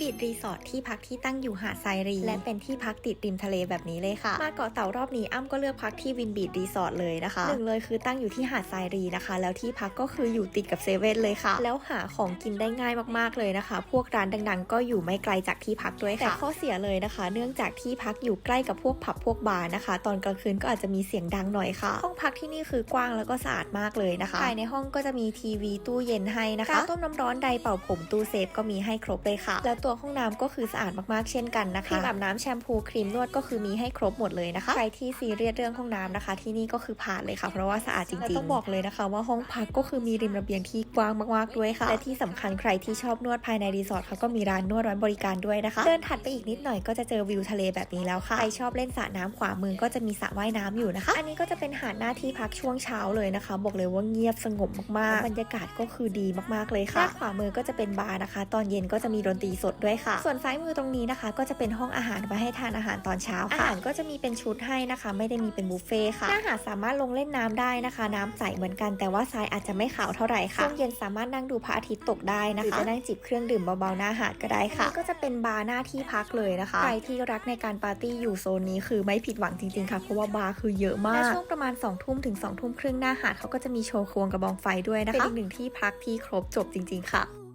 บีดรีสอร์ทที่พักที่ตั้งอยู่หาดทรายรี และเป็นที่พักติดริมทะเลแบบนี้เลยค่ะ มาเกาะเต่ารอบนี้อ้ำก็เลือกพักที่วินบีดรีสอร์ทเลยนะคะหนึ่งเลยคือตั้งอยู่ที่หาดทรายรีนะคะ แล้วที่พักก็คืออยู่ติดกับเซเว่นเลยค่ะ แล้วหาของกินได้ง่ายมากๆเลยนะคะ พวกร้านดังๆ ก็อยู่ไม่ไกลจากที่พักด้วยค่ะแต่ข้อเสียเลยนะคะ เนื่องจากที่พักอยู่ใกล้กับพวกผับพวกบาร์นะคะ ตอนกลางคืนก็อาจจะมีเสียงดังหน่อยค่ะ ห้องพักที่นี่คือกว้างแล้วก็สะอาดมากเลยนะคะภายในห้องก็จะมีทีวีตู้เย็นให้นะคะกาต้มน้ำร้อนไดร์เป่าผมตู้เซฟก็มีให้ครบเลยค่ะแล้วตัวห้องน้ำก็คือสะอาดมากๆเช่นกันนะคะครีมอาบน้ำแชมพูครีมนวดก็คือมีให้ครบหมดเลยนะคะใครที่ซีเรียสเรื่องห้องน้ำนะคะ ที่นี่ก็คือผ่านเลยค่ะ เพราะว่าสะอาดจริงๆแล้วต้องบอกเลยนะคะ ว่าห้องพักก็คือมีริมระเบียงที่กว้างมากๆด้วยค่ะและที่สำคัญใครที่ชอบนวดภายในรีสอร์ทเขาก็มีร้านนวดไว้บริการด้วยนะคะ เดินถัดไปอีกนิดหน่อยก็จะเจอวิวทะเลแบบนี้แล้วค่ะใครชอบเล่นสระน้ำขวามือก็จะมีสระว่ายน้ำอยู่นะคะ อันนี้ก็จะเป็นหาดหน้าที่พักช่วงเช้าเลยนะคะ บอกเลยว่าเงียบสงบมากๆ บรรยากาศก็คือดีมากๆเลยค่ะด้านขวามือก็จะเป็นบาร์นะคะ ตอนเย็นก็จะมีดนตรีสดด้วยค่ะ ส่วนซ้ายมือตรงนี้นะคะ ก็จะเป็นห้องอาหารไว้ให้ทานอาหารตอนเช้าค่ะอาหารก็จะมีเป็นชุดให้นะคะ ไม่ได้มีเป็นบุฟเฟ่ต์ค่ะหน้าหาดสามารถลงเล่นน้ำได้นะคะ น้ำใสเหมือนกันแต่ว่าทรายอาจจะไม่ขาวเท่าไหร่ค่ะช่วงเย็นสามารถนั่งดูพระอาทิตย์ตกได้นะคะหรือจะนั่งจิบเครื่องดื่มเบาๆหน้าหาดก็ได้ค่ะก็จะเป็นบาร์หน้าที่พักเลยนะคะใครที่รักในการปาร์ตี้อยู่โซนนี้คือไม่ผิดหวังจริงๆค่ะเพราะว่าบาร์คือเยอะมากและช่วงประมาณ2องทุ่มถึง2องทุ่มครึ่งหน้าหาดเขาก็จะมีโชว์ควงกระบองไฟด้วยนะคะเป็นอีกหนึ่งที่พักที่ครบจบจริง ๆ ค่ะ